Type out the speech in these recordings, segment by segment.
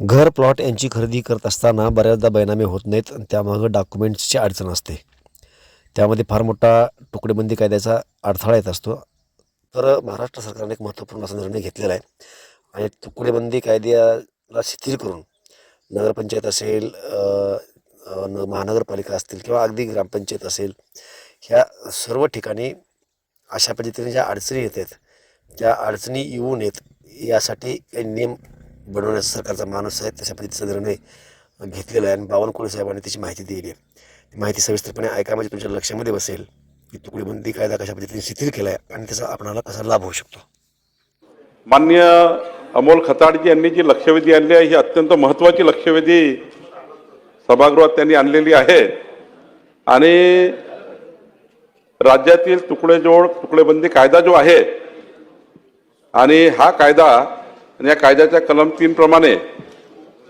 घर प्लॉट यांची खरेदी करत असताना बऱ्याचदा बैनामे होत नाहीत आणि त्यामागं डॉक्युमेंट्सची अडचण असते. त्यामध्ये फार मोठा तुकडेबंदी कायद्याचा अडथळा येत असतो. तर महाराष्ट्र सरकारने एक महत्त्वपूर्ण असा निर्णय घेतलेला आहे. आणि तुकडेबंदी कायद्याला शिथिल करून नगरपंचायत असेल न- महानगरपालिका असतील किंवा अगदी ग्रामपंचायत असेल ह्या सर्व ठिकाणी अशा पद्धतीने ज्या अडचणी येत आहेत त्या अडचणी येऊ नयेत यासाठी काही नियम बनवण्यास सरकारचा माणूस आहे तशा पद्धतीचा निर्णय घेतलेला आहे आणि बावनकुळे साहेबांनी त्याची माहिती दिली आहे. ती माहिती सविस्तरपणे ऐका म्हणजे तुमच्या लक्षामध्ये बसेल की तुकडीबंदी कायदा कशा पद्धतीने शिथिल केला आहे आणि त्याचा आपणाला कसा लाभ होऊ शकतो. मान्य अमोल खताडजी यांनी जी लक्षवेधी आणली आहे ही अत्यंत महत्त्वाची लक्षवेधी सभागृहात त्यांनी आणलेली आहे. आणि राज्यातील तुकडेजोड तुकडेबंदी कायदा जो आहे आणि हा कायदा आणि या कायद्याच्या कलम तीनप्रमाणे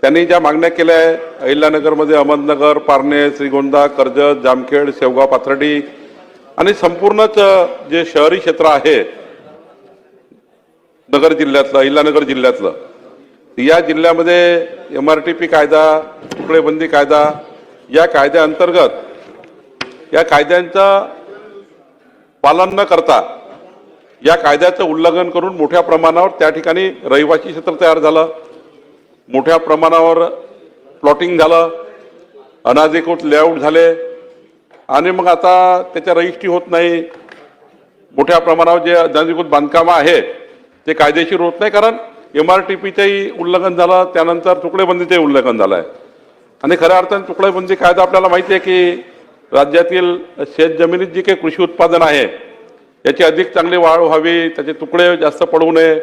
त्यांनी ज्या मागण्या केल्या आहे अहिल्यानगरमध्ये अहमदनगर पारणे श्रीगोंदा कर्जत जामखेड शेवगाव पाथर्डी आणि संपूर्णच जे शहरी क्षेत्र आहे नगर जिल्ह्यातलं अहिल्यानगर जिल्ह्यातलं या जिल्ह्यामध्ये एम आर टी पी कायदा तुकडेबंदी कायदा या कायद्याअंतर्गत या कायद्यांचं पालन न करता या कायद्याचं उल्लंघन करून मोठ्या प्रमाणावर त्या ठिकाणी रहिवासी क्षेत्र तयार झालं. मोठ्या प्रमाणावर प्लॉटिंग झालं. अनाधिकृत लेआउट झाले. आणि मग आता त्याच्या रजिस्ट्री होत नाही. मोठ्या प्रमाणावर जे अनाधिकृत बांधकामं आहे ते कायदेशीर होत नाही कारण एम आर टी पीचंही उल्लंघन झालं त्यानंतर तुकडेबंदीचंही उल्लंघन झालं आहे आणि खऱ्या अर्थाने तुकडेबंदी कायदा आपल्याला माहिती आहे की राज्यातील शेतजमिनीत जी काही कृषी उत्पादन आहे याची अधिक चांगली वाढ व्हावी त्याचे तुकडे जास्त पडू नये.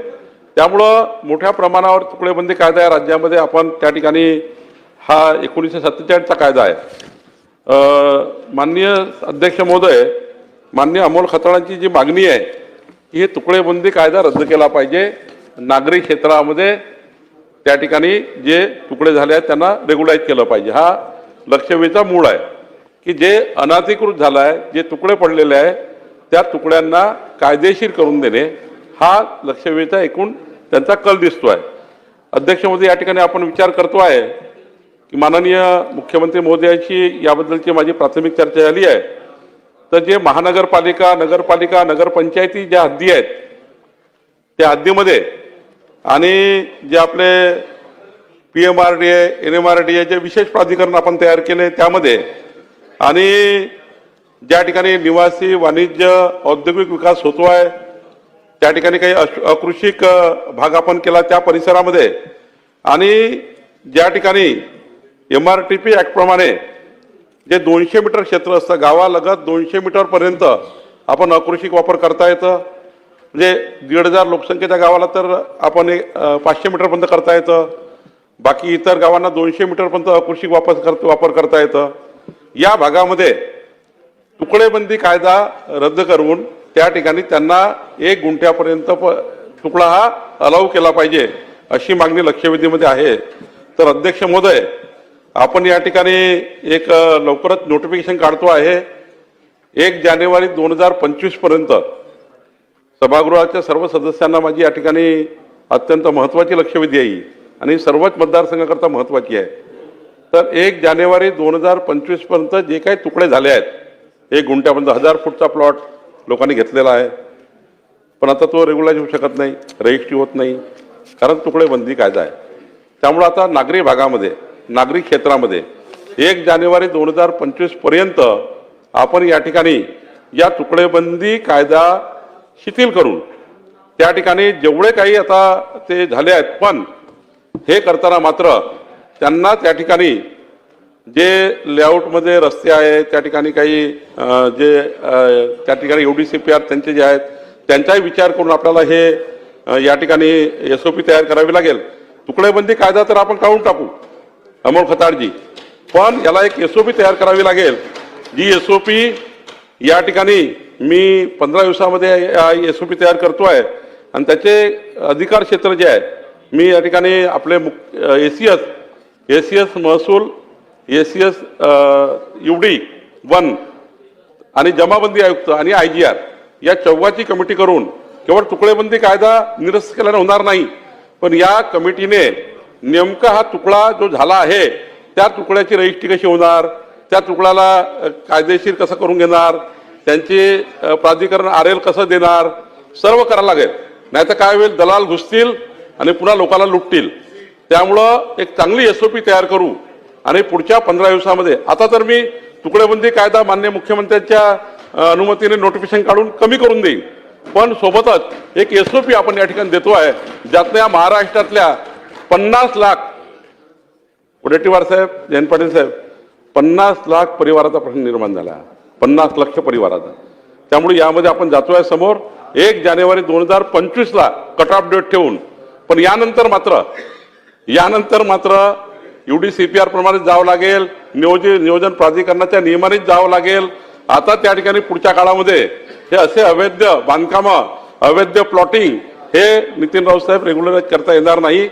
त्यामुळं मोठ्या प्रमाणावर तुकडेबंदी कायदा या राज्यामध्ये आपण त्या ठिकाणी हा एकोणीसशे सत्तेचाळीसचा कायदा आहे. माननीय अध्यक्ष महोदय माननीय अमोल खताळांची जी मागणी आहे की हे तुकडेबंदी कायदा रद्द केला पाहिजे. नागरी क्षेत्रामध्ये त्या ठिकाणी जे तुकडे झाले आहेत त्यांना रेग्युलाईज केलं पाहिजे. हा लक्षवेचा मूळ आहे की जे अनाधिकृत झालं आहे जे तुकडे पडलेले आहे त्या तुकड्यांना कायदेशीर करून देणे हा लक्षवेधीचा एकूण त्यांचा कल दिसतो आहे. अध्यक्ष महोदय या ठिकाणी आपण विचार करतो आहे की माननीय मुख्यमंत्री महोदयांशी याबद्दलची माझी प्राथमिक चर्चा झाली आहे. तर जे महानगरपालिका नगरपालिका नगरपंचायती ज्या हद्दी आहेत त्या हद्दीमध्ये आणि जे आपले P M R D A N M R D A जे विशेष प्राधिकरण आपण तयार केले त्यामध्ये आणि ज्या ठिकाणी निवासी वाणिज्य औद्योगिक विकास होतो आहे त्या ठिकाणी काही अश- अकृषिक भाग आपण केला त्या परिसरामध्ये. आणि ज्या ठिकाणी एम आर टी पी ॲक्टप्रमाणे जे दोनशे मीटर क्षेत्र असतं गावालगत दोनशे मीटरपर्यंत आपण अकृषिक वापर करता येतं. म्हणजे दीड हजार लोकसंख्येच्या गावाला तर आपण एक, पाचशे मीटरपर्यंत करता येतं. बाकी इतर गावांना दोनशे मीटरपर्यंत अकृषिक वापर कर वापर करता येतं. या भागामध्ये तुकडेबंदी कायदा रद्द करून त्या ठिकाणी त्यांना एक गुंठ्यापर्यंत प तुकडा हा अलाव केला पाहिजे अशी मागणी लक्षवेधीमध्ये आहे. तर अध्यक्ष महोदय आपण या ठिकाणी एक लवकरच नोटिफिकेशन काढतो आहे. एक जानेवारी दोन हजार पंचवीसपर्यंत सभागृहाच्या सर्व सदस्यांना माझी या ठिकाणी अत्यंत महत्त्वाची लक्षवेधी आहे. आणि सर्वच मतदारसंघाकरता महत्त्वाची आहे. तर एक जानेवारी दोन हजार पंचवीसपर्यंत जे काही तुकडे झाले आहेत एक गुंठ्यापर्यंत म्हणजे हजार फूटचा प्लॉट लोकांनी घेतलेला आहे. पण आता तो रेग्युलाइज होऊ शकत नाही रजिस्ट्री होत नाही कारण तुकडेबंदी कायदा आहे. त्यामुळं आता नागरी भागामध्ये नागरी क्षेत्रामध्ये एक जानेवारी दोन हजार पंचवीसपर्यंत आपण या ठिकाणी या तुकडेबंदी कायदा शिथिल करून त्या ठिकाणी जेवढे काही आता ते झाले आहेत पण हे करताना मात्र त्यांना त्या ठिकाणी जे लेआउटमध्ये रस्ते आहेत त्या ठिकाणी काही जे त्या ठिकाणी U D C P R त्यांचे जे आहेत त्यांचाही विचार करून आपल्याला हे या ठिकाणी एस ओ पी तयार करावी लागेल. तुकडेबंदी कायदा तर आपण काढून टाकू अमोल खताळजी पण याला एक एस ओ पी तयार करावी लागेल. जी एस ओ पी या ठिकाणी मी पंधरा दिवसामध्ये एस ओ पी तयार करतो आहे आणि त्याचे अधिकार क्षेत्र जे आहे मी या ठिकाणी आपले मुख A C S A C S महसूल A C S U D one आणि जमाबंदी आयुक्त आणि आय जी आर या चौघाची कमिटी करून केवळ तुकडेबंदी कायदा निरस्त केल्याने होणार नाही पण या कमिटीने नेमका हा तुकडा जो झाला आहे त्या तुकड्याची रजिस्ट्री कशी होणार त्या तुकड्याला कायदेशीर कसं करून घेणार त्यांचे प्राधिकरण आर एल कसं देणार सर्व करायला लागेल. नाही तर काय होईल दलाल घुसतील आणि पुन्हा लोकांना लुटतील. त्यामुळं एक चांगली एस ओ पी तयार करू आणि पुढच्या पंधरा दिवसामध्ये आता तर मी तुकडेबंदी कायदा मान्य मुख्यमंत्र्यांच्या अनुमतीने नोटिफिकेशन काढून कमी करून देईन. पण सोबतच एक एस ओ पी आपण या ठिकाणी देतो आहे ज्यातनं या महाराष्ट्रातल्या पन्नास लाख वडेट्टीवार साहेब जयंत पाटील साहेब पन्नास लाख परिवाराचा प्रश्न निर्माण झाला. पन्नास लक्ष परिवाराचा. त्यामुळे यामध्ये आपण जातोय समोर. एक जानेवारी दोन हजार पंचवीसला कट ऑफ डेट ठेवून पण यानंतर मात्र यानंतर मात्र युडी सीपीआर प्रमाणे जावं लागेल. नियोजन नियोजन प्राधिकरणाच्या नियमानेच जावं लागेल. आता त्या ठिकाणी पुढच्या काळामध्ये हे असे अवैध बांधकामं अवैध प्लॉटिंग हे नितीन राऊत साहेब रेग्युलराईज करता येणार नाही.